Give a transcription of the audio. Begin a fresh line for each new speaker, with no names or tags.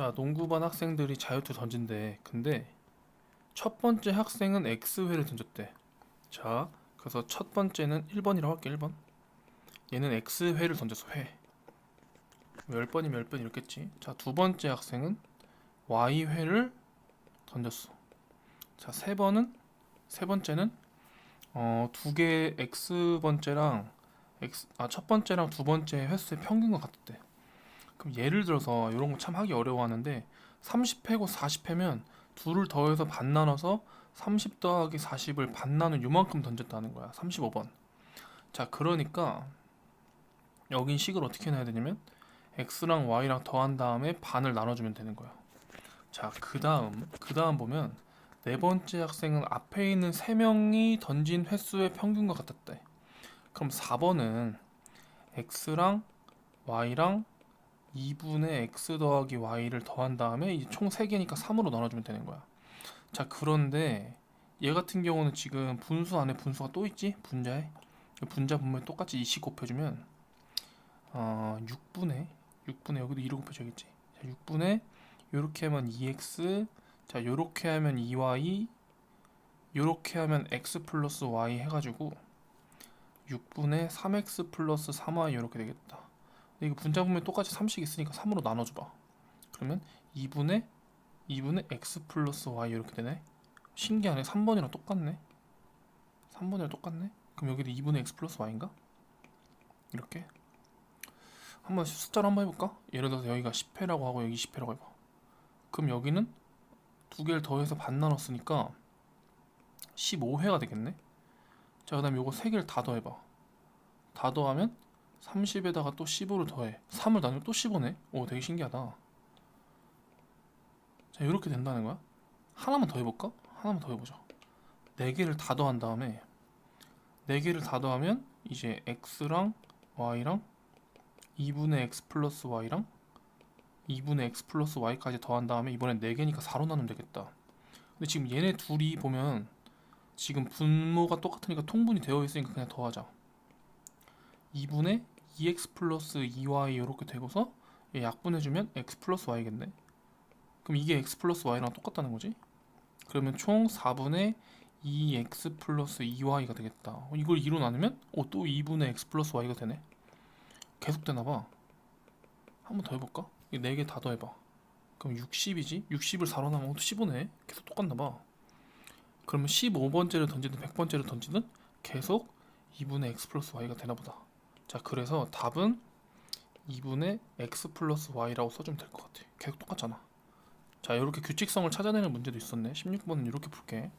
자, 농구반 학생들이 자유투 던진대. 근데 첫 번째 학생은 X회를 던졌대. 자, 그래서 첫 번째는 1번이라고 할게, 1번. 얘는 X회를 던졌어, 회. 10번이면 10번 이렇겠지. 자, 두 번째 학생은 Y회를 던졌어. 자, 세 번은 세 번째는 어, 두 개 X 번째랑 X 아, 첫 번째랑 두 번째 횟수의 평균과 같대. 그럼 예를 들어서 이런 거 참 하기 어려워하는데 30회고 40회면 둘을 더해서 반 나눠서 30 더하기 40을 반 나눈 요만큼 던졌다는 거야. 35번. 자, 그러니까 여긴 식을 어떻게 내야 되냐면 x랑 y랑 더한 다음에 반을 나눠주면 되는 거야. 자, 그 다음 그 다음 보면 네 번째 학생은 앞에 있는 세 명이 던진 횟수의 평균과 같았대. 그럼 4번은 x랑 y랑 2분의 x 더하기 y를 더한 다음에 이제 총 3개니까 3으로 나눠주면 되는 거야. 자, 그런데 얘 같은 경우는 지금 분수 안에 분수가 또 있지? 분자에. 분자 분모에 똑같이 2씩 곱해주면 어, 6분의 6분의 여기도 2로 곱해줘야겠지. 자, 6분의 요렇게 하면 2x 자, 요렇게 하면 2y 요렇게 하면 x 플러스 y 해가지고 6분의 3x 플러스 3y 이렇게 되겠다. 이거 분자 분모에 똑같이 3씩 있으니까 3으로 나눠줘봐. 그러면 2분의 2분의 x 플러스 y 이렇게 되네. 신기하네. 3번이랑 똑같네. 3번이랑 똑같네. 그럼 여기도 2분의 x 플러스 y인가? 이렇게. 한번 숫자로 한번 해볼까? 예를 들어서 여기가 10회라고 하고 여기 20회라고 해봐. 그럼 여기는 두 개를 더해서 반 나눴으니까 15회가 되겠네. 자, 그 다음에 요거 세 개를 다 더해봐. 다 더하면 30에다가 또 15를 더해. 3을 나누면 또 15네. 오, 되게 신기하다. 자, 이렇게 된다는 거야. 하나만 더 해볼까? 하나만 더 해보자. 네 개를 다 더한 다음에 네 개를 다 더하면 이제 x랑 y랑 2분의 x 플러스 y랑 2분의 x 플러스 y까지 더한 다음에 이번엔 4개니까 4로 나누면 되겠다. 근데 지금 얘네 둘이 보면 지금 분모가 똑같으니까 통분이 되어 있으니까 그냥 더하자. 2분의 2x 플러스 2y 이렇게 되고서 얘 약분해주면 x 플러스 y겠네. 그럼 이게 x 플러스 y랑 똑같다는 거지? 그러면 총 4분의 2x 플러스 2y가 되겠다. 어, 이걸 2로 나누면 어, 또 2분의 x 플러스 y가 되네. 계속 되나봐. 한 번 더 해볼까? 이 4개 다 더해봐. 그럼 60이지? 60을 4로 나누면 또 15네. 계속 똑같나봐. 그러면 15번째를 던지든 100번째를 던지든 계속 2분의 x 플러스 y가 되나보다. 자, 그래서 답은 2분의 x 플러스 y라고 써주면 될 것 같아. 계속 똑같잖아. 자, 이렇게 규칙성을 찾아내는 문제도 있었네. 16번은 이렇게 풀게.